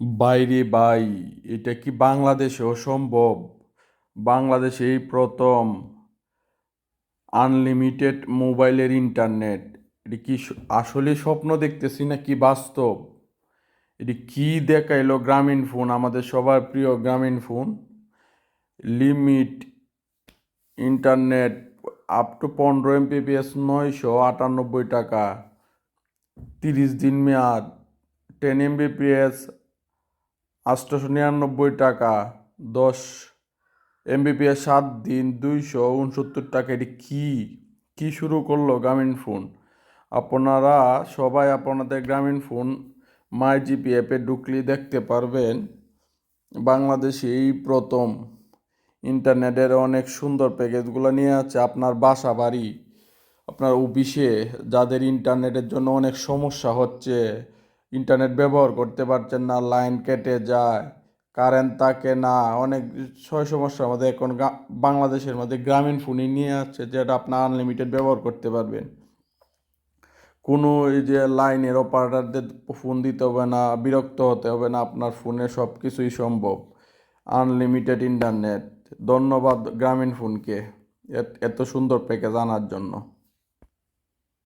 বাইরে বাই, এটা কি বাংলাদেশেও সম্ভব বাংলাদেশে এই প্রথম আনলিমিটেড মোবাইলের ইন্টারনেট। এটি কি আসলে স্বপ্ন দেখতেছি না কি বাস্তব? এটি কি দেখাইলো গ্রামীণ ফোন, আমাদের সবার প্রিয় Grameen phone? Limit internet up to পনেরো এমপিপিএস নয়শো আটানব্বই টাকা, তিরিশ দিন মেয়াদ, টেন এমবিপিএস আটশোশো নিরানব্বই টাকা, দশ এমবিপিএস সাত দিন দুইশো উনসত্তর টাকা। এটি কী? কী শুরু করল গ্রামীণ ফোন? আপনারা সবাই আপনাদের গ্রামীণ ফোন মাই জিপি অ্যাপে ঢুকলে দেখতে পারবেন, বাংলাদেশে এই প্রথম ইন্টারনেটের অনেক সুন্দর প্যাকেজগুলো নিয়ে আছে আপনার বাসা বাড়ি, আপনার অফিসে, যাদের ইন্টারনেটের জন্য অনেক সমস্যা হচ্ছে ইন্টারনেট ব্যবহার করতে পারছেন না, লাইন কেটে যায়, কারেন্ট থাকে না, অনেক ছয় সমস্যা আমাদের এখন বাংলাদেশের মধ্যে গ্রামীণ ফোনই নিয়ে আসছে যেটা আপনার আনলিমিটেড ব্যবহার করতে পারবেন। কোনো এই যে লাইনের অপারেটারদের ফোন দিতে হবে না, বিরক্ত হতে হবে না, আপনার ফোনে সব কিছুই সম্ভব। আনলিমিটেড ইন্টারনেট ধন্যবাদ গ্রামীণ ফোনকে, এত সুন্দর প্যাকেজ আনার জন্য।